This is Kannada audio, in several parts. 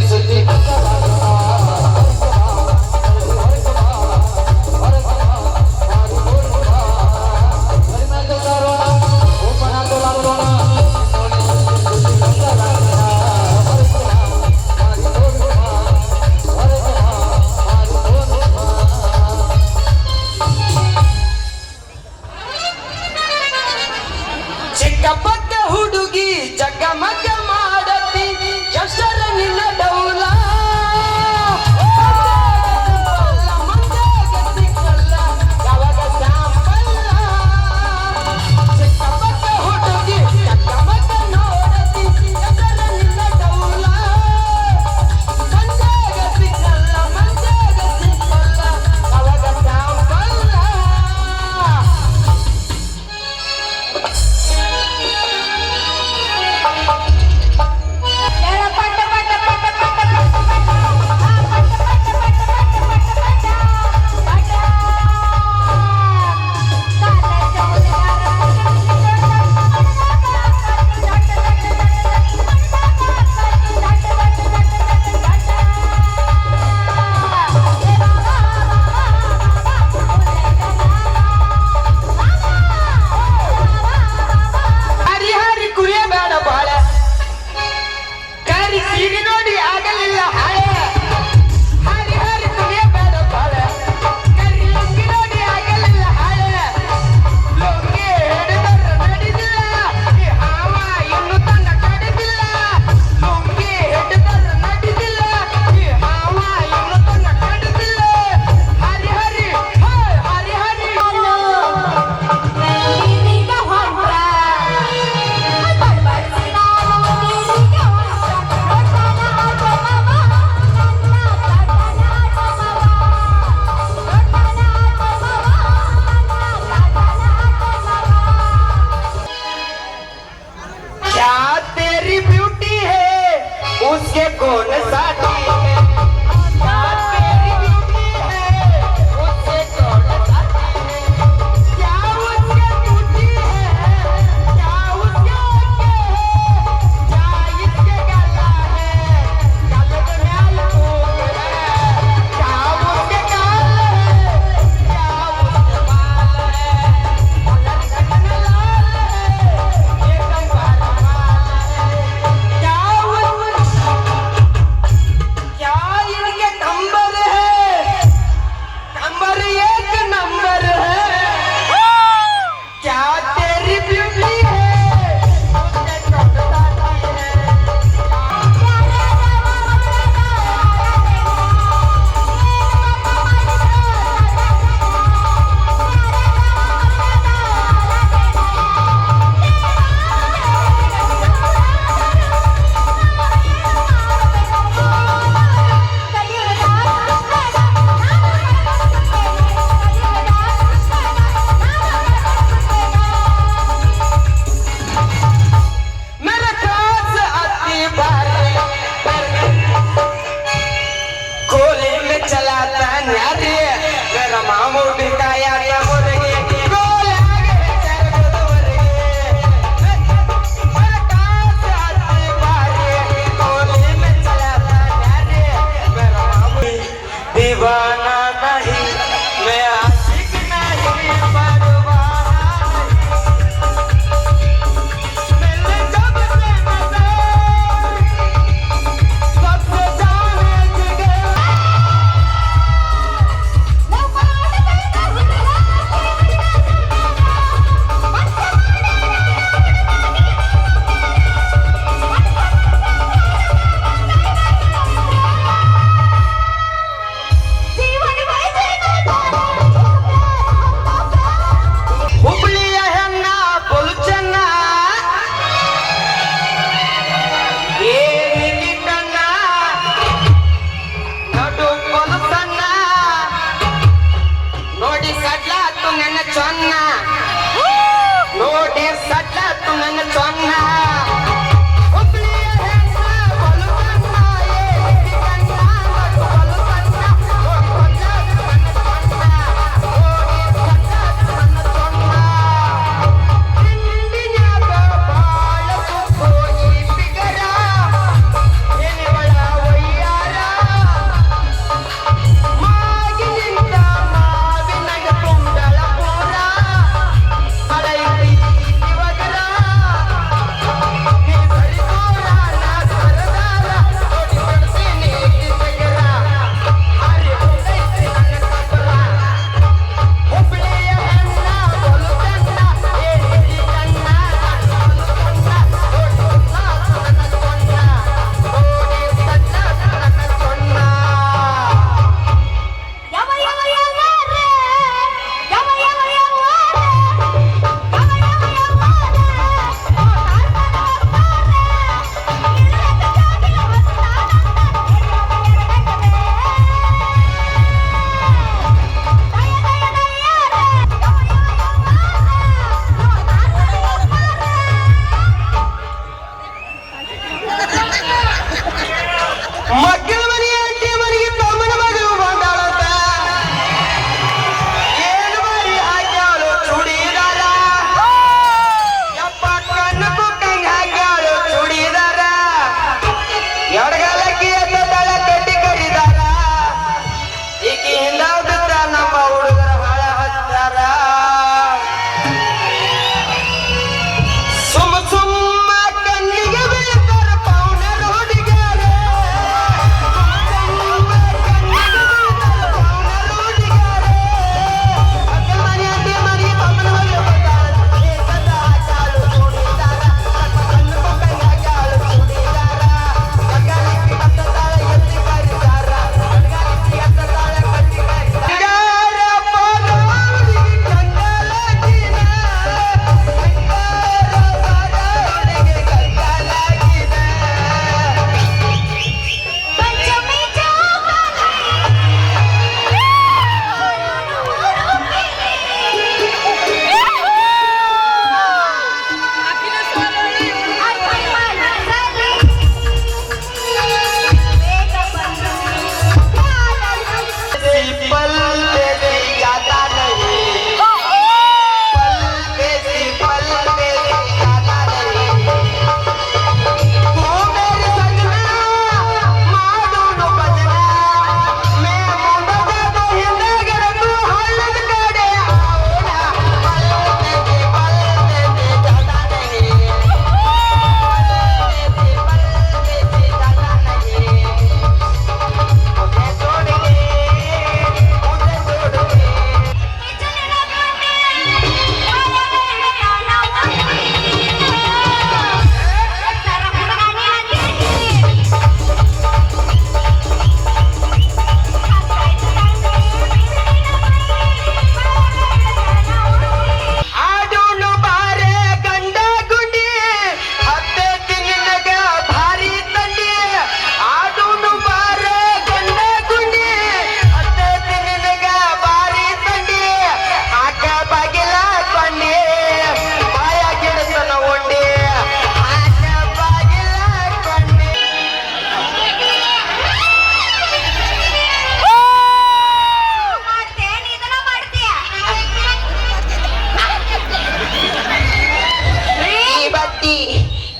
city.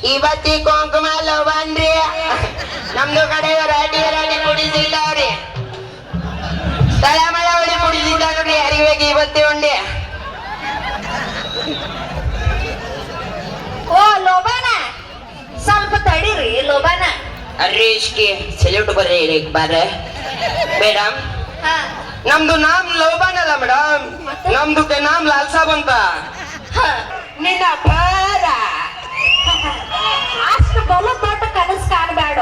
ಇವತ್ತಿ ಕುಂಕುಮ ಲವ್ ನಮ್ದು ಕಡೆ ರಾಟಿ ರಾಟಿ ಕುಡಿಸಿದ್ದಾವ್ರಿ ಸ್ಥಳ ಕುಡಿಸಿದ್ದಾವ್ರಿ ಉಳಿ ಇವತ್ತಿ ಉಂಡಿ. ಓ ಲೋಬಾನ? ಸ್ವಲ್ಪ ತಡಿರಿ ಲೋಬಾನ. ಅರ್ರಿ ಇಷ್ಟಿ ಸೆಲ್ಯೂಟ್ ಬರ್ರಿ ಈಗ ಬಾರ ಮೇಡಮ್ ನಮ್ದು ನಾಮ್ ಲೋಬಾನ್ ಅಲ್ಲ ಮೇಡಮ್ ನಮ್ದು ನಾಮ್ ಲಾಲ್ಸಾಬ್ ಅಂತ. ನಿನ್ನ ಬಾರ ಬಲು ದೊಡ್ಡ ಕನಸು ಕಾಣಬೇಡ